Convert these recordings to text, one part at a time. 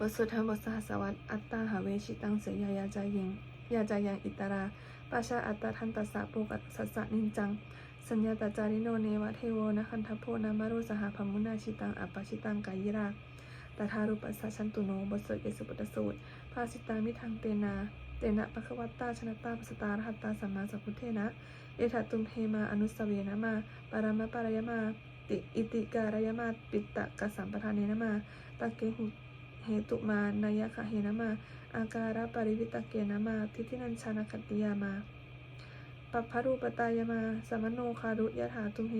บทสวดธรรมบทสหัสวัตอัตตาหาเวชิตังเสยยายาจายิงยาจายังอิตราปัชาอัตตาทันตัสสะปุกัสสสะนินจัง สัญญาตจาริโนเนวะเทโวนะคันทโพนามารุสหพมุนาชิตังอัปปชิตังกายิราตถารุปัสสะชันตุโนบทสวดเอสุปตสูตรภาสิตามิทังเตนา เตนะปะควัตตาชนะตาปัสตารหัตตาสัมมาสัพพุทเทนะเอถตุมเฮมาอนุสเวนะมา ปารามะปารายมาติอิติการยมาปิตตะกสัมปทานเนนะมาตะเกหุ เหตุมานายะคะเฮนะมาอาการะปริวิตะเกนะมาทิทินัญชานะคัตติยามาปัพพรูปตายมาสมโนคารุยะถาตุมเฮ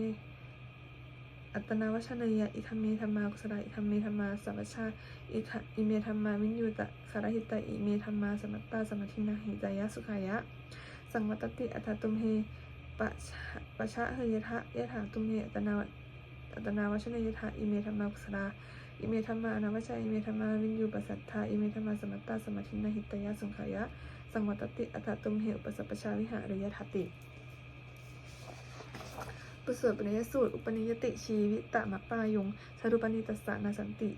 อัตนาวชนายะอิธรรมเมธรรมากุศลอิธรรมเมธรรมาสัพพชาอิทอิเมธรรมาวินยูตะคารหิตะอิเมธรรมาสมัตตาสมัทินาหิจายะสุขายะ สังวัตติอัตตุมเฮปะปะชะเฮยทะยะถาตุมเฮอัตนาวอัตนาวชนายะถาอิเมธรรมากุศลา อิเมธรรมาอนาวชาอิเมธรรมาวินยูปัสสัทธาอิเมธรรมาสมัตตาสมัทินาหิตายะสุขายะ สังวัตติอัตตุมเฮอุปสัพพชาวิหารยทัติปุสวดปนิยสูตร อุปนิยติชีวิตะมัปปายุงสรุปนิตัสสะนาสันติ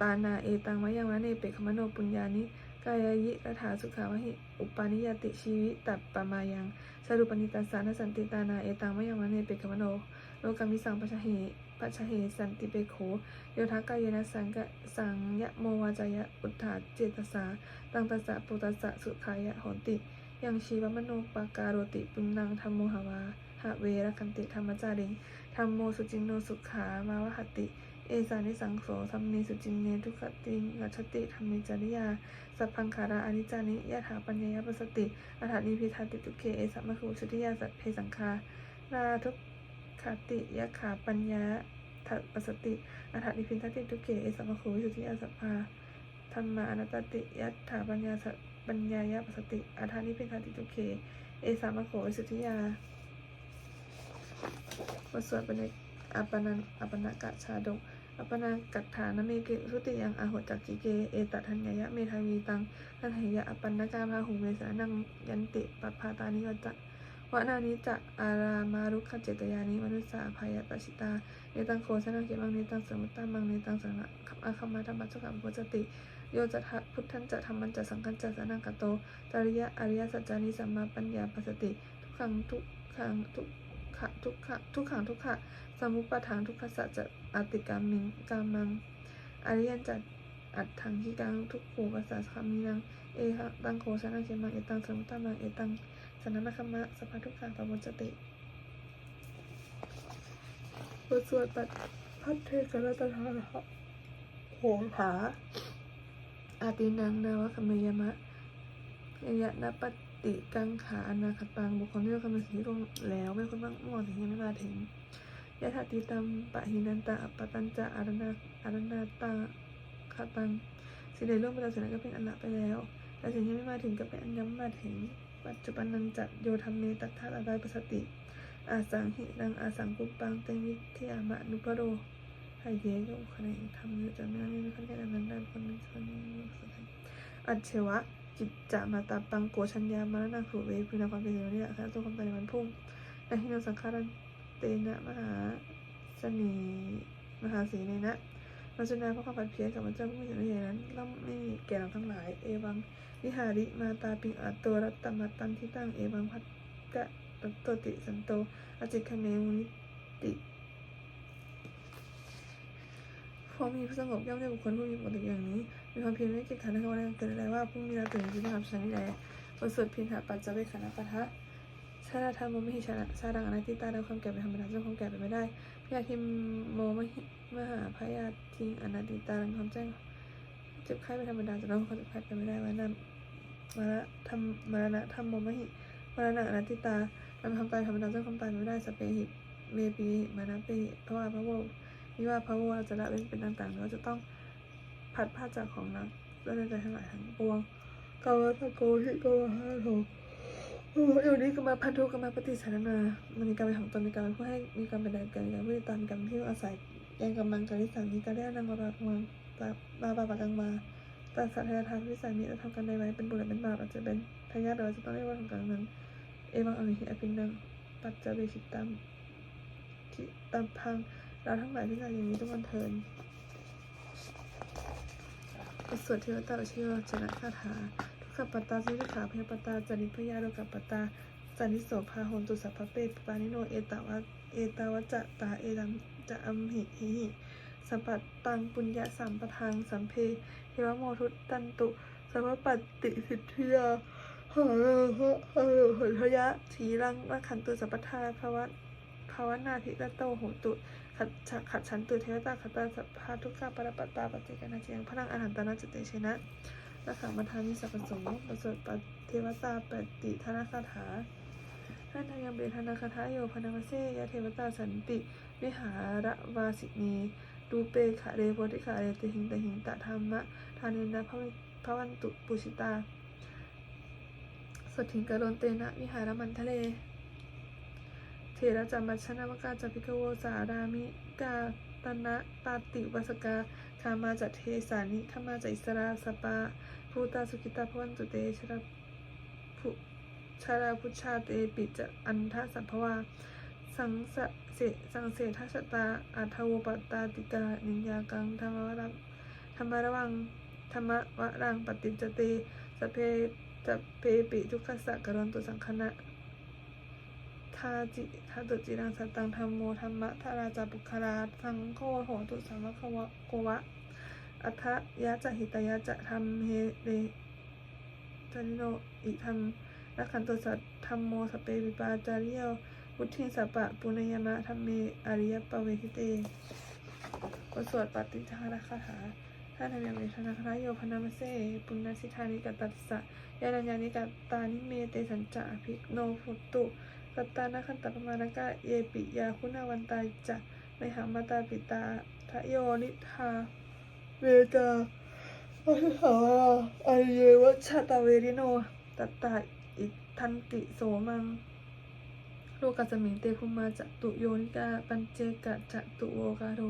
ตานาเอตังวะยังวะเนเปขมโนปุญญานิกายยิรัฐาสุขาวะหิ อุปนิยติชีวิตะปะมายัง สรุปนิตัสสะนสันติตานาเอตังวะยังวะเนเปขมโนโลกามิสังปัชะเหปัชชะเหสันติเปโขโยทักกายนะสังกะสังยะโมวาจายะอุทธาเจตสาตังตัสสะปุตสสะสุขายะหนติ ยังชีวมโนปาการโรติปุณนังธรรมโมหาวาหะเวรคันติธรรมจาริงธรรมโมสุจินโนสุขามาวหติ เอสานิสังโสธรรมเนสุจินเนทุกขติงัชติธรรมเนจริยา สัพพังขาราอนิจจานิยะถาปัญญายปัสติอัฏฐานิพิทาติตุเคเอสัมมะคุชุติยาสัพเพสังคานาทุกขติยะขาปัญญาทัปัสติอัฏฐานิพิทาติตุเคเอสัมมะคุชุติยาสัพพาธรรมานัตติยะถาปัญญาสัปัญญายปัสติอัฏฐานิพิทาติตุเคเอสัมมะคุชุติยาบทสวดปนิอัปนันอัปปนกะชาดก อัปปนากัตถานเมกิสุติยังอาหุจักกิเก เอตัทัญญยะเมทาวีตังทันหยะอัปปนกาพาหุเมสานังยันติปัพาตานิวจจะวะนานิจะอารามารุขเจตยานิมนุสสาภายตชิตาเนตังโคสนังเกมังเนตังสมุตตามังเนตังสังฆคัมอาคมาธรรมะจุกัมโพจติโยจะพุทธันจะธรรมันจะสังฆันจะสนังกโตจริยะอริยสัจจานิสัมมาปัญญาปัสสติ ทุกขังทุกขังทุกขะทุกขะทุกขังทุกขะ สมุปปทานทุกขสัจจะอติกามิงกามังอริยันจัดอัดถังที่กังทุกขูปัสสะคามินังเอหะตังโคชนะเกมังเอตังสมุตตามังเอตังสนันคัมมะสัพพะทุกขังปะมุจจติบทสวดปัดพัทเทกรัตถาโหถาอาตินังนาวะคเมยมะยะนะปฏิกังขาอนาคตังบุคคลที่เรากำลังถึงลงแล้วไม่คนบ้างมองถึงยังไม่มาถึง ยะถาติตัมปะหินันตะอัปปตันจะอารณาอารณาตาคาตังสิ่งใดล่วงไปแล้วสิ่งนั้นก็เป็นอันละไปแล้ว แต่สิ่งที่ไม่มาถึงก็เป็นอันย้ำมาถึง ปัจจุบันนังจัดโยธรรมเมตัทธาอาดายปสติ อาสังหินังอาสังกุปปังเตวิทยามะนุปโรหายเยก็คะแนนทำเยจะไม่ได้ไม่ค่อยได้นั้นได้คนนึงคนนึงอัจเชวะจิตจะมาตาปังโกชัญญามารณะขุเวคือนาความเป็นอยู่นี่แหละค่ะตัวความตายในวันพุ่งในที่เราสังขารัน เตนะมหาสนีมหาสีเนนะเราจะนาเพราะความผัดเพี้ยนกับพระเจ้าผู้มีสิทธิ์นั้นย่อมไม่มีแก่เราทั้งหลาย เอวังวิหาริมาตาปิงอัตโตรัตตมัตตันที่ตั้งเอวังพัตกะรัตโตติสันโตอจิคเมมุนิติความมีผู้สงบย่อมได้บุคคลผู้มีปกติอย่างนี้มีความเพียรไม่เกียจขันในวันเกิดอะไรว่าผู้มีราตื่นจิตธรรมชนิดใดบทสวดพินหาปัจจเวขณะปะทะ ชาดาธรรมโมมิหิชาดาชาดังอนัตติตาได้วความแก่เป็นธรรมดาซึ่งความแก่เป็นไม่ได้พยาธิโมมหิมหาพยาธิอนัตติตาดังความแจ้งเจ็บไข้เป็นธรรมดาจะต้องความเจ็บไข้เป็นไม่ได้วันนั้นมาละธรรมมาละธรรมโมมหิมาละอนัตติตาทำความตายธรรมดาซึ่งความตายเป็นไม่ได้สเปหิเมปีมานะเปหิเพราะว่าพระโวนี่ว่าพระโวเราจะละเว้นเป็นต่างๆเราจะต้องพัดพาจากของนักด้วยใจทั้งหลายทั้งปวงกาวะตะโกหิโกวะฮาโถ เดี๋ยวนี้ก็มาพันธุก็มาปฏิสารนามันมีการเป็นของตนมีการเป็นผู้ให้มีการเป็นแดนกันการผู้ติตามการที่อาศัยยังกำลังการที่สั่งนี้การได้นำมาบาวางตาบาบาปากังมาตาสัตยธรรมที่สั่งนี้จะทำกันได้ไหมเป็นบุญหรือเป็นบาปอาจจะเป็นทายาทเราจะต้องเรียกว่าทำกันนั้น เอวังอมิหิอภินังปัจจเวชิตัมที่ตามพังเราทั้งหลายที่สั่งอย่างนี้ทุกวันเทินสวดเทวตาอุชิโยชนะคาถา ขปตตาสิทุกขาเพปตตาจานิพยาโลกปัตตาจานิโสภาโหนตุสัพพเปปปานิโนเอตาวะเอตาวะจะตาเอตัมจะอัมหิหิหิสัพตังปุญญาสัมปทังสัมเพเทวโมทุตันตุสัพปัตติสิทธิยาหาโลหะหาโหะทยะทีรังรักขันตุสัพพทาภาวะภาวนาภิกโตโหตุขัดฉะขัดฉันตุเทวตาขัตตาสัพพาทุกขาปรปัตตาปฏิกนาเจียงพลังอรหันตนาจเตชนะ รักษามาทานิสัพพสงฆ์ประเสริปเทวตาปฏิธนคาถาท่านทายังเบธนาคาถาโยพนามเสยเทวตาสันติ วิหารวาสินีดูเปขะเรโพธิขะเรติหิงตหิงตะธรรมะทานินะพระวิพระวันตุปุชิตาสดถิงกะโรนเตนะวิหารมันทะเลเถระจามัชนามกาจพิกโวสารามิกาตนะตาติวัสกาคามาจัเทสานิขมาจัอิสราสปา ภูตาสุกิตาพวันตุเตชราภุชาราพุชาเตปิจะอันทะสัพพวาสังสะเสสังเสทัชตาอัทโวปตาติกานิยากังธรรมวรังธรรมระวังธรรมวรังปฏิจเตสเพจะเพปิทุกขสักรณตุสังคณะทาจิทาตุจิรังสัตตังธรรมโมธรรมะทาราจาปุคลาสังโฆโหตุสัมมะควะโกวะ อัทยะจะหิตยะจะธรรมเฮเรจันโนอิธรรมนักขันตุสัตธรรมโมสเปวิปาจาริโยวุฒิสัปปะปุณยมะธรรมเมอริยปเวทิเตบทสวดปฏิทานาคาถาท่านธรรมยังเวทนาคาโยพนามเสปุณณสิทธานิกตัสสะยานัญญานิกตานิเมเตสัญจะอภิกโนฟุตตุกัตตานาคันตปมานกะเยปิยาคุณาวันตาจะไมหังมาตาปิตาทะโยนิทา เวตาอัสสาวาอายเยวัชตาเวริโนตัตตาอิทันติโสมังโลกัสมิงเตภุมาจตุโยนิกาปัญเจกะจตุโวกาโร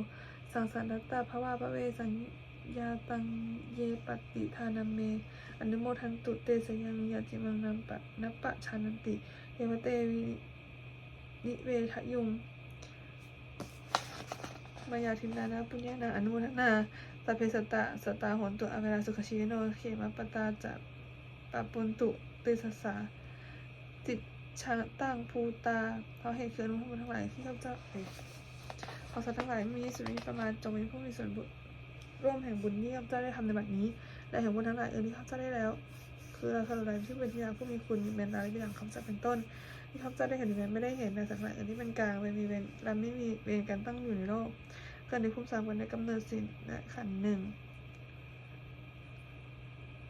สังสารนัตตาภาวาภเวสัญญาตังเยปฏิทานาเม อนุโมทันตุเตสยังยาจิมังนัมปะนัปปะชานันติเทวเตวินิเวทะยุงมายาทินนานาปุญญานาอนุโมทนา สัพเพสตะสตตาหนตุอเวลาสุขชีโนเขมปตาจะปะปุนตุเตสสสาจิตชาตั้งภูตาเพราะเหตุเกิดรู้ทั้งหลายที่ข้าพเจ้าเอ่ยขอสัตว์ทั้งหลายมีส่วนมีประมาณจงเป็นผู้มีส่วนบุญร่วมแห่งบุญที่ข้าพเจ้าได้ทำในบัดนี้ และแห่งบุญทั้งหลายอื่นที่ข้าพเจ้าได้แล้ว คือเราทำอะไรที่เป็นที่รักผู้มีคุณมีเมตตาและมีหลังคำจัดเป็นต้น ที่ข้าพเจ้าได้เห็นหรือไม่ได้เห็นในสังขารอื่นที่เป็นกลางเป็นมีเวรและไม่มีเวรการตั้งอยู่ในโลก เกิดในภูมิสามวันในกำเนิดสินและขันหนึ่ง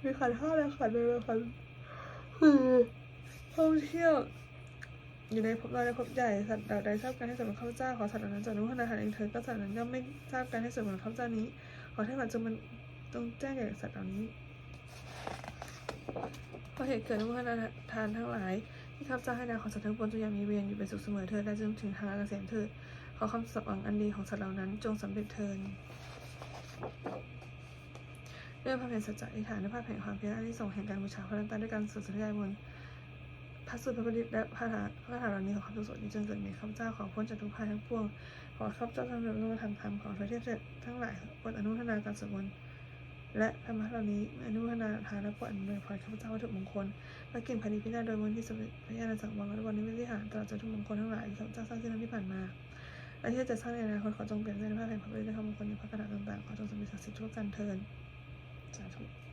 มีขันห้าและขันหนึ่งและขันคือท่องเที่ยว อยู่ในภพน้อยและภพใหญ่สัตว์เหล่าใดทราบการให้ส่วนของข้าพเจ้าขอสัตว์เหล่านั้นจงรู้ขณะหันเองเถิดก็สัตว์นั้นย่อมไม่ทราบการให้ส่วนของข้าพเจ้านี้ ขอเทพจงมันจงแจ้งแก่สัตว์เหล่านี้เพราะเหตุเกิดรู้ขณะทานทั้งหลายที่ข้าพเจ้าให้นาของสัตว์ทั้งปวงจงยังมีเวรอยู่เป็นสุขเสมอเถิดและจงถึงทางเกษมเถิด ขอคำสับหวังอันดีของสัตว์เหล่านั้นจงสำเร็จเถิดด้วยพระแผ่นสัจจะอธิษฐานด้วยพระแผ่นความเพียรอันที่ส่งแห่งการบูชาพระนัตนตาด้วยการสุดสุดยายบนพระสุดพระประดิษฐ์และพระถาพระถาเหล่านี้ของข้าพเจ้านี้จงเกิดมีข้าพเจ้าขอพ้นจากทุกภัยทั้งปวง ขอข้าพเจ้าทำเรื่องทางธรรมของพระเทพเจ้าทั้งหลายบนอนุทนาการสวดมนต์และธรรมะเหล่านี้อนุทนาทานและปวดอำนวยพรข้าพเจ้าวัตถุมงคลและเก่งภายในพิจารณาโดยมนต์ที่สมเด็จพระญาณสังวรและวันนี้วิหารตลอดจนทุกมงคลทั้งหลายที่ข้าพเจ้าสร้างขึ้นในที่ผ่านมา และที่จะสร้างในอนาคตขอจงเป็นเส้นผ้าแห่งพระบริษัทมงคลในพระกระดาษต่างๆขอจงสมเด็จศักดิ์สิทธิ์ทั่วกันเทินสาธุ